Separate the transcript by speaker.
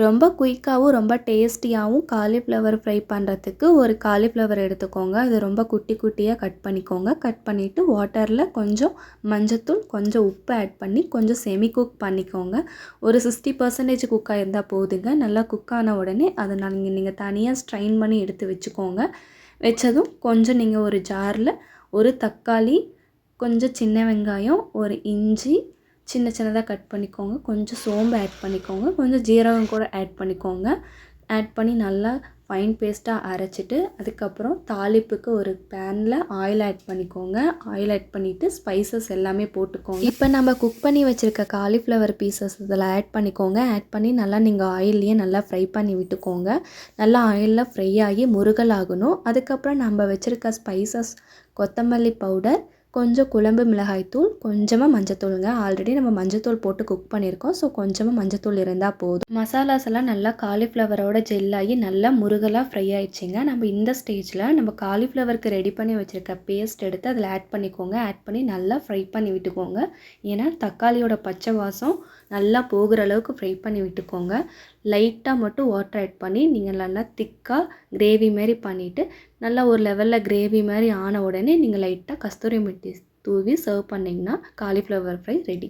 Speaker 1: ரொம்ப குயிக்காகவும் ரொம்ப டேஸ்டியாகவும் காலிஃப்ளவர் ஃப்ரை பண்ணுறதுக்கு ஒரு காலிஃப்ளவர் எடுத்துக்கோங்க. அது ரொம்ப குட்டி குட்டியாக கட் பண்ணிக்கோங்க. கட் பண்ணிவிட்டு வாட்டரில் கொஞ்சம் மஞ்சத்தூள் கொஞ்சம் உப்பு ஆட் பண்ணி கொஞ்சம் செமி குக் பண்ணிக்கோங்க. ஒரு சிக்ஸ்டி பர்சன்டேஜ் குக்காக இருந்தால் போதுங்க. நல்லா குக் ஆன உடனே அதை நீங்கள் நீங்கள் தனியாக ஸ்ட்ரைன் பண்ணி எடுத்து வச்சுக்கோங்க. வச்சதும் கொஞ்சம் நீங்கள் ஒரு ஜாரில் ஒரு தக்காளி கொஞ்சம் சின்ன வெங்காயம் ஒரு இஞ்சி சின்ன சின்னதாக கட் பண்ணிக்கோங்க. கொஞ்சம் சோம்பு ஆட் பண்ணிக்கோங்க. கொஞ்சம் ஜீரகம் கூட ஆட் பண்ணிக்கோங்க. ஆட் பண்ணி நல்லா ஃபைன் பேஸ்ட்டாக அரைச்சிட்டு அதுக்கப்புறம் தாளிப்புக்கு ஒரு பேனில் ஆயில் ஆட் பண்ணிக்கோங்க. ஆயில் ஆட் பண்ணிவிட்டு ஸ்பைசஸ் எல்லாமே போட்டுக்கோங்க. இப்போ நம்ம குக் பண்ணி வச்சுருக்க காலிஃப்ளவர் பீசஸ் இதில் ஆட் பண்ணிக்கோங்க. ஆட் பண்ணி நல்லா நீங்கள் ஆயில்லையே நல்லா ஃப்ரை பண்ணி விட்டுக்கோங்க. நல்லா ஆயிலில் ஃப்ரை ஆகி முருகல் ஆகணும் அதுக்கப்புறம் நம்ம வச்சுருக்க ஸ்பைசஸ் கொத்தமல்லி பவுடர் கொஞ்சம் குழம்பு மிளகாய்த்தூள் கொஞ்சமாக மஞ்சத்தூளுங்க ஆல்ரெடி நம்ம மஞ்சத்தூள் போட்டு குக் பண்ணியிருக்கோம். ஸோ கொஞ்சமாக மஞ்சத்தூள் இருந்தால் போதும். மசாலாஸ் எல்லாம் நல்லா காலிஃப்ளவரோட ஜெல்லாகி நல்லா முருகலாக ஃப்ரை ஆயிடுச்சுங்க. நம்ம இந்த ஸ்டேஜில் நம்ம காலிஃப்ளவருக்கு ரெடி பண்ணி வச்சுருக்க பேஸ்ட் எடுத்து அதில் ஆட் பண்ணிக்கோங்க. ஆட் பண்ணி நல்லா ஃப்ரை பண்ணி விட்டுக்கோங்க. ஏன்னா தக்காளியோட பச்சை வாசம் நல்லா போகிற அளவுக்கு ஃப்ரை பண்ணி விட்டுக்கோங்க. லைட்டாக மட்டும் வாட்டர் ஆட் பண்ணி நீங்கள் நல்லா திக்காக கிரேவி மாதிரி பண்ணிவிட்டு நல்லா ஒரு லெவலில் கிரேவி மாதிரி ஆன உடனே நீங்கள் லைட்டாக கஸ்தூரி மெட்டி தூவி சர்வ் பண்ணிங்கன்னா காலிஃப்ளவர் ஃப்ரை ரெடி